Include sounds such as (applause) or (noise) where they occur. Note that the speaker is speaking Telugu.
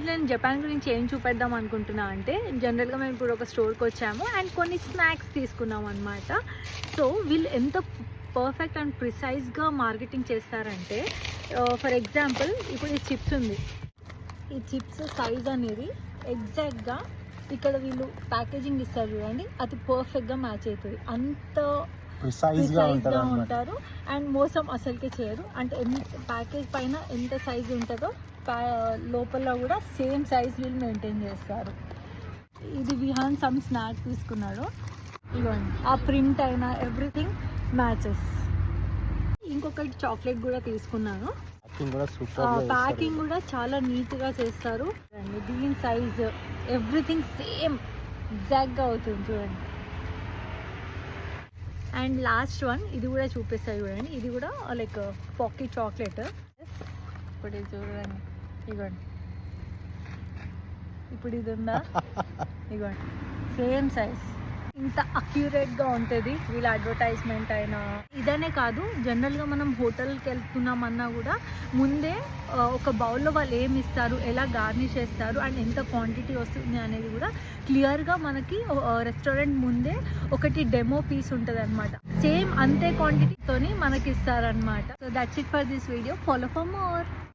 ఈరోజు నేను జపాన్ గురించి ఏం చూపెద్దాం అనుకుంటున్నా అంటే జనరల్గా మేము ఇప్పుడు ఒక స్టోర్కి వచ్చాము అండ్ కొన్ని స్నాక్స్ తీసుకున్నాం అనమాట సో వీళ్ళు ఎంత పర్ఫెక్ట్ అండ్ ప్రిసైజ్గా మార్కెటింగ్ చేస్తారంటే ఫర్ ఎగ్జాంపుల్ ఇప్పుడు ఈ చిప్స్ ఉంది. ఈ చిప్స్ సైజ్ అనేది ఎగ్జాక్ట్గా ఇక్కడ వీళ్ళు ప్యాకేజింగ్ ఇస్తారు చూడండి అది పర్ఫెక్ట్గా మ్యాచ్ అవుతుంది. అంత ప్రిసైజ్గా ఉంటారు అండ్ మోసం అసలుకే చేయరు. అంటే ఎంత ప్యాకేజ్ పైన ఎంత సైజ్ ఉంటుందో లోపల కూడా సేమ్ సైజ్ వీళ్ళు మెయింటైన్ చేస్తారు. ఇది విహాన్ సమ్ స్నాక్ తీసుకున్నాడు. ఇవ్వండి ఆ ప్రింట్ అయినా ఎవ్రీథింగ్ మ్యాచెస్. ఇంకొకటి చాక్లెట్ కూడా తీసుకున్నాను. ప్యాకింగ్ కూడా సూపర్ ప్యాకింగ్ కూడా చాలా నీట్గా చేస్తారు. అండి దీని సైజ్ ఎవ్రీథింగ్ సేమ్ ఎగ్జాక్ట్గా అవుతుంది చూడండి. అండ్ లాస్ట్ వన్ ఇది కూడా చూపిస్తాయి చూడండి. ఇది కూడా లైక్ పాకెట్ చాక్లెట్. ఇప్పుడు ఇది చూడండి. ఇగోండి. ఇప్పుడు ఇది ఉందా? (laughs) ఇగోండి. Same size. ఇంత అక్యురేట్గా ఉంటుంది వీళ్ళ అడ్వర్టైజ్మెంట్ అయినా. ఇదనే కాదు జనరల్గా మనం హోటల్కి వెళ్తున్నామన్నా కూడా ముందే ఒక బౌల్లో వాళ్ళు ఏమి ఇస్తారు ఎలా గార్నిష్ చేస్తారు అండ్ ఎంత క్వాంటిటీ వస్తుంది అనేది కూడా క్లియర్గా మనకి రెస్టారెంట్ ముందే ఒకటి డెమో పీస్ ఉంటుంది అనమాట సేమ్ అంతే క్వాంటిటీతోని మనకి ఇస్తారనమాట so that's it for this video follow for more